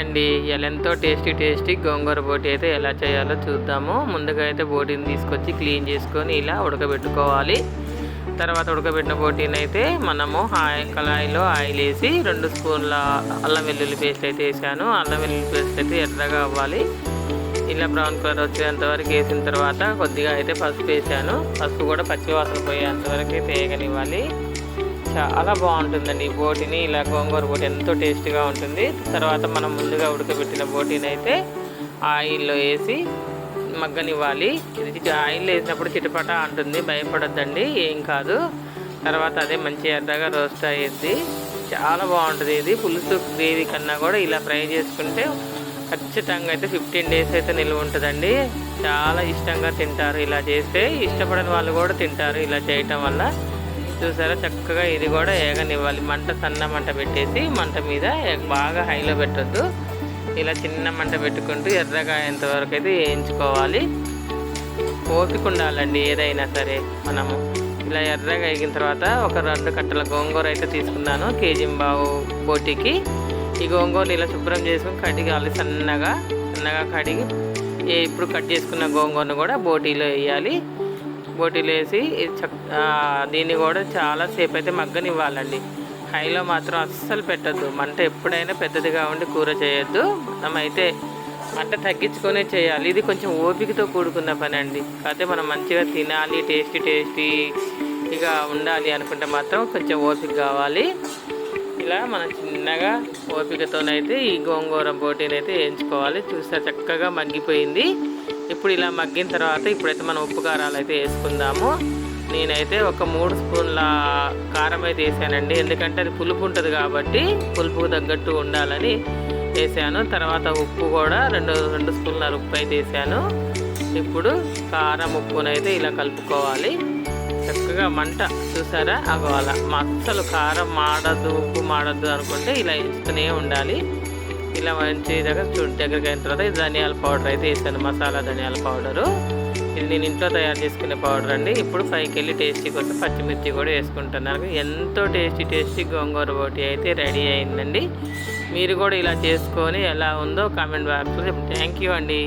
అండి. ఇలా ఎంతో టేస్టీ టేస్టీ గోంగూర బోటి అయితే ఎలా చేయాలో చూద్దాము. ముందుగా అయితే బోటీని తీసుకొచ్చి క్లీన్ చేసుకొని ఇలా ఉడకబెట్టుకోవాలి. తర్వాత ఉడకబెట్టిన బోటీని అయితే మనము ఆయి కళాయిలో ఆయిల్ వేసి రెండు స్పూన్ల అల్లం వెల్లుల్లి పేస్ట్ అయితే వేసాను. అల్లం వెల్లుల్లి పేస్ట్ అయితే ఎర్రగా అవ్వాలి. ఇలా బ్రౌన్ కలర్ వచ్చేంత వరకు వేసిన తర్వాత కొద్దిగా అయితే పసుపు వేసాను. పసుపు కూడా పచ్చివాసన పోయేంత వరకు అయితే చాలా బాగుంటుందండి ఈ బోటిని. ఇలా గోంగూర బోటి ఎంతో టేస్టీగా ఉంటుంది. తర్వాత మనం ముందుగా ఉడకబెట్టిన బోటిని అయితే ఆయిల్లో వేసి మగ్గనివ్వాలి. ఇది ఆయిల్ వేసినప్పుడు చిటపట అంటుంది భయపడొద్దండి ఏం కాదు. తర్వాత అదే మంచి ఎర్రగా రోస్ట్ అయ్యింది చాలా బాగుంటుంది ఇది. పులుసు గ్రేవీ కన్నా కూడా ఇలా ఫ్రై చేసుకుంటే ఖచ్చితంగా అయితే ఫిఫ్టీన్ డేస్ అయితే నిల్వ ఉంటుందండి. చాలా ఇష్టంగా తింటారు ఇలా చేస్తే. ఇష్టపడని వాళ్ళు కూడా తింటారు ఇలా చేయటం వల్ల. చూసారా? చక్కగా ఇది కూడా ఏగనివ్వాలి. మంట సన్న మంట పెట్టేసి మంట మీద బాగా హైలో పెట్టద్దు. ఇలా చిన్న మంట పెట్టుకుంటూ ఎర్రగా వరకు అయితే వేయించుకోవాలి. ఓపిక ఉండాలండి ఏదైనా సరే మనము. ఇలా ఎర్రగా వేగిన తర్వాత ఒక రెండు కట్టల గోంగూర అయితే తీసుకున్నాను కేజీ బావు బోటికి. ఈ గోంగూరని ఇలా శుభ్రం చేసుకొని కడిగాలి సన్నగా సన్నగా కడిగి ఇప్పుడు కట్ చేసుకున్న గోంగూరను కూడా బోటీలో వేయాలి. బోటీలు వేసి దీన్ని కూడా చాలాసేపు అయితే మగ్గనివ్వాలండి. హైలో మాత్రం అస్సలు పెట్టద్దు. మంట ఎప్పుడైనా పెద్దదిగా ఉండి కూర చేయొద్దు. మనమైతే మంట తగ్గించుకొనే చేయాలి. ఇది కొంచెం ఓపికతో కూడుకున్న పని అండి కాకపోతే మనం మంచిగా తినాలి టేస్టీ టేస్టీ ఇక ఉండాలి అనుకుంటే మాత్రం కొంచెం ఓపిక కావాలి. ఇలా మనం చిన్నగా ఓపికతోనైతే ఈ గోంగూర బోటీని అయితే వేయించుకోవాలి చూస్తే చక్కగా మగ్గిపోయింది. ఇప్పుడు ఇలా మగ్గిన తర్వాత ఇప్పుడైతే మనం ఉప్పు కారాలు అయితే వేసుకుందాము. నేనైతే ఒక మూడు స్పూన్ల కారం అయితే వేసానండి. ఎందుకంటే అది పులుపు ఉంటుంది కాబట్టి పులుపుకు తగ్గట్టు ఉండాలని వేసాను. తర్వాత ఉప్పు కూడా రెండు రెండు స్పూన్ల ఉప్పు అయితే వేసాను. ఇప్పుడు కారం ఉప్పునైతే ఇలా కలుపుకోవాలి. చక్కగా మంట చూసారా? అగో అలా. మా కారం మాడద్దు ఉప్పు మాడద్దు అనుకుంటే ఇలా ఇస్తూనే ఉండాలి. ఇలా మంచి దగ్గర చూడు దగ్గరికి అయిన తర్వాత ధనియాల పౌడర్ అయితే వేసాను. మసాలా ధనియాల పౌడరు. ఇది నేను ఇంట్లో తయారు చేసుకునే పౌడర్ అండి. ఇప్పుడు పైకి వెళ్ళి టేస్టీ కోసం పచ్చిమిర్చి కూడా వేసుకుంటున్నాను ఎంతో టేస్టీ టేస్టీ గోంగూర బోటి అయితే రెడీ అయిందండి. మీరు కూడా ఇలా చేసుకొని ఎలా ఉందో కామెంట్ బాక్స్లో థ్యాంక్ యూ అండి.